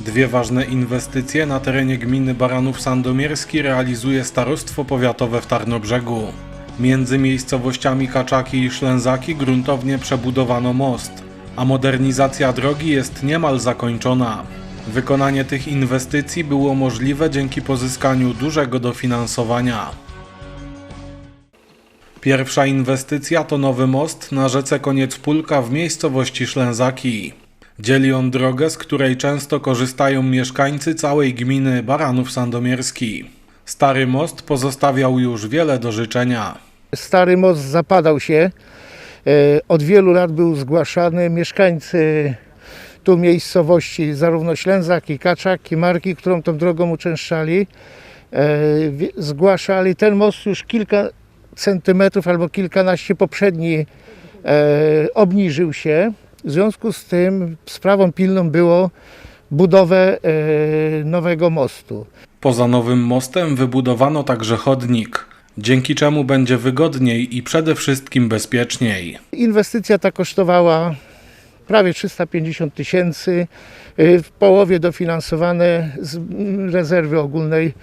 Dwie ważne inwestycje na terenie gminy Baranów Sandomierski realizuje Starostwo Powiatowe w Tarnobrzegu. Między miejscowościami Kaczaki i Szlęzaki gruntownie przebudowano most, a modernizacja drogi jest niemal zakończona. Wykonanie tych inwestycji było możliwe dzięki pozyskaniu dużego dofinansowania. Pierwsza inwestycja to nowy most na rzece Koniec Pólka w miejscowości Szlęzaki. Dzieli on drogę, z której często korzystają mieszkańcy całej gminy Baranów Sandomierski. Stary most pozostawiał już wiele do życzenia. Stary most zapadał się. E, Od wielu lat był zgłaszany. Mieszkańcy tu miejscowości, zarówno Ślęzak, i Kaczak, i Marki, którą tą drogą uczęszczali, e, zgłaszali. Ten most już kilka centymetrów albo kilkanaście poprzedni e, obniżył się. W związku z tym sprawą pilną było budowę e, nowego mostu. Poza nowym mostem wybudowano także chodnik, dzięki czemu będzie wygodniej i przede wszystkim bezpieczniej. Inwestycja ta kosztowała prawie 350 tysięcy, y, w połowie dofinansowane z mm, rezerwy ogólnej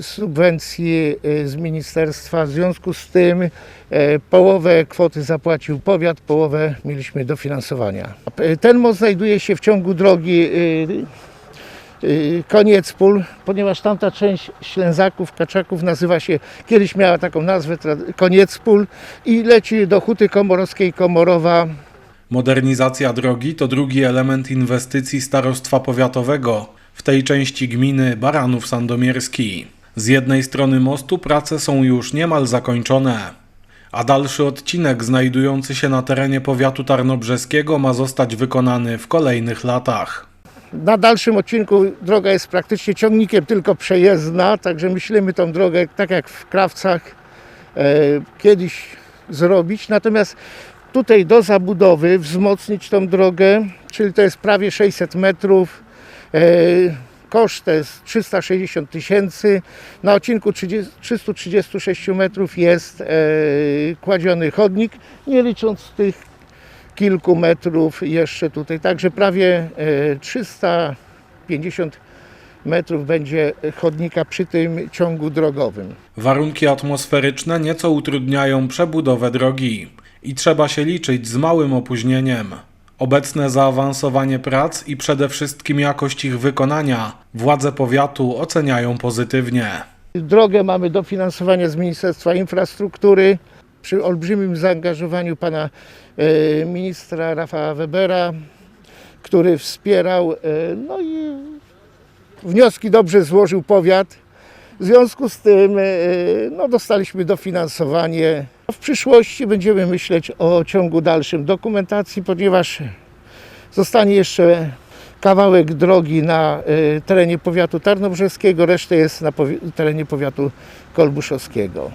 subwencji y, z ministerstwa. W związku z tym e, połowę kwoty zapłacił powiat, połowę mieliśmy dofinansowania. P- Ten most znajduje się w ciągu drogi Koniec Pól, ponieważ tamta część Ślęzaków, Kaczaków nazywa się, kiedyś miała taką nazwę, Koniec Pól i leci do Huty Komorowskiej Komorowa. Modernizacja drogi to drugi element inwestycji starostwa powiatowego w tej części gminy Baranów Sandomierski. Z jednej strony mostu prace są już niemal zakończone, a dalszy odcinek znajdujący się na terenie powiatu tarnobrzeskiego ma zostać wykonany w kolejnych latach. Na dalszym odcinku droga jest praktycznie ciągnikiem tylko przejezdna, także myślimy tą drogę tak jak w Krawcach e, kiedyś zrobić. Natomiast tutaj do zabudowy wzmocnić tą drogę, czyli to jest prawie 600 metrów. Koszt to jest 360 tysięcy. Na odcinku 30, 336 metrów jest e, kładziony chodnik, nie licząc tych kilku metrów jeszcze tutaj. Także prawie e, 350 metrów będzie chodnika przy tym ciągu drogowym. Warunki atmosferyczne nieco utrudniają przebudowę drogi i trzeba się liczyć z małym opóźnieniem. Obecne zaawansowanie prac i przede wszystkim jakość ich wykonania władze powiatu oceniają pozytywnie. Drogę mamy dofinansowanie z Ministerstwa Infrastruktury przy olbrzymim zaangażowaniu pana e, ministra Rafała Webera, który wspierał, e, no i wnioski dobrze złożył powiat. W związku z tym e, no, dostaliśmy dofinansowanie. W przyszłości będziemy myśleć o ciągu dalszym dokumentacji, ponieważ zostanie jeszcze kawałek drogi na e, terenie powiatu tarnobrzeskiego, resztę jest na terenie powiatu kolbuszowskiego.